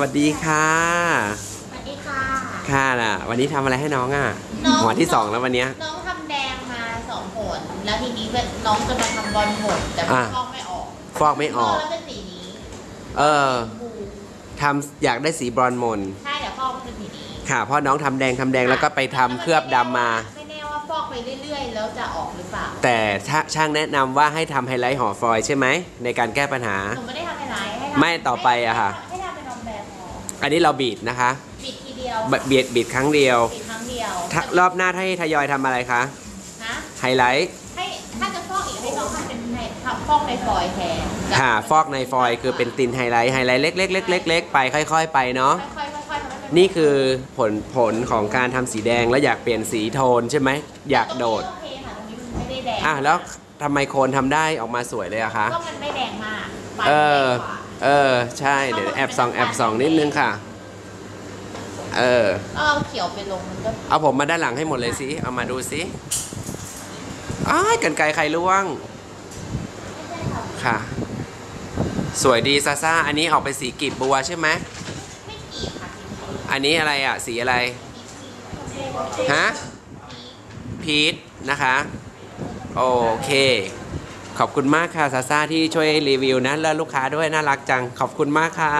วัสดีค่ะ สวัสดีค่ะ ค่ะน่ะ วันนี้ทำอะไรให้น้องอะ น้อง หัวดที่สองแล้ววันเนี้ย น้องทำแดงมาสองผล แล้วทีนี้น้องจะมาทำบอลผลแต่อะฟอกไม่ออกฟอกไม่ออก แล้วเป็นสีนี้เออบูทำอยากได้สีบรอนซ์มน ใช่แต่ฟอกเป็นสีนี้ค่ะเพราะน้องทำแดงทำแดงแล้วก็ไปทำเคลือบดำมา ไม่แน่ว่าฟอกไปเรื่อยๆ แล้วจะออกหรือเปล่าแต่ถ้าช่างแนะนำว่าให้ทำไฮไลท์ห่อฟอยล์ใช่ไหม ในการแก้ปัญหา หนูไม่ได้ทำอะไรให้ทำไม่ต่อไปอะค่ะ ให้ ออันนี้เราบีดนะคะปิดทีเดียวบเบียดบีดครั้งเดียวปิดครั้งเดียวถ้ารอบหน้าถ้าให้ทยอยทำอะไรคะนะไฮไลท์ ให้ถ้าจะฟอกอีกให้น้องทำเป็นในทำฟอกในฟอยล์แทนค่ะฟอกในฟอยล์คือเป็นตินไฮไลท์ ไฮไลท์เล็กๆเล็กๆๆไปค่อยๆ ไปเนาะ ค่อยๆค่อยๆทำให้เป็นี่คือผลผลของการทำสีแดงแล้วอยากเปลี่ยนสีโทนใช่ไหม อยากโดดโอเคค่ะตรงนี้มันไม่ได้แดงอะแล้วทำไมโคนทำได้ออกมาสวยเลยอะคะ ก็มันไม่แดงมากปลายเออ แดงกว่า เออ ใช่ เดี๋ยวแอบส่องแอบส่องนิดนึงค่ะ เออเอาเขียวไปลงมันก็เอาผมมาด้านหลังให้หมดเลยสิ เอามาดูสิอ้ายกันไกลใครล่วงไม่ใช่ค่ะค่ะ สวยดีซาซ่า อันนี้ออกเป็นสีกลีบบัวใช่ไหม ไม่กี่ค่ะอันนี้อะไรอะสีอะไร ฮะ พีทนะคะ โอเค ขอบคุณมากค่ะซาซาที่ช่วยรีวิวนะ และลูกค้าด้วยน่ารักจัง ขอบคุณมากค่ะ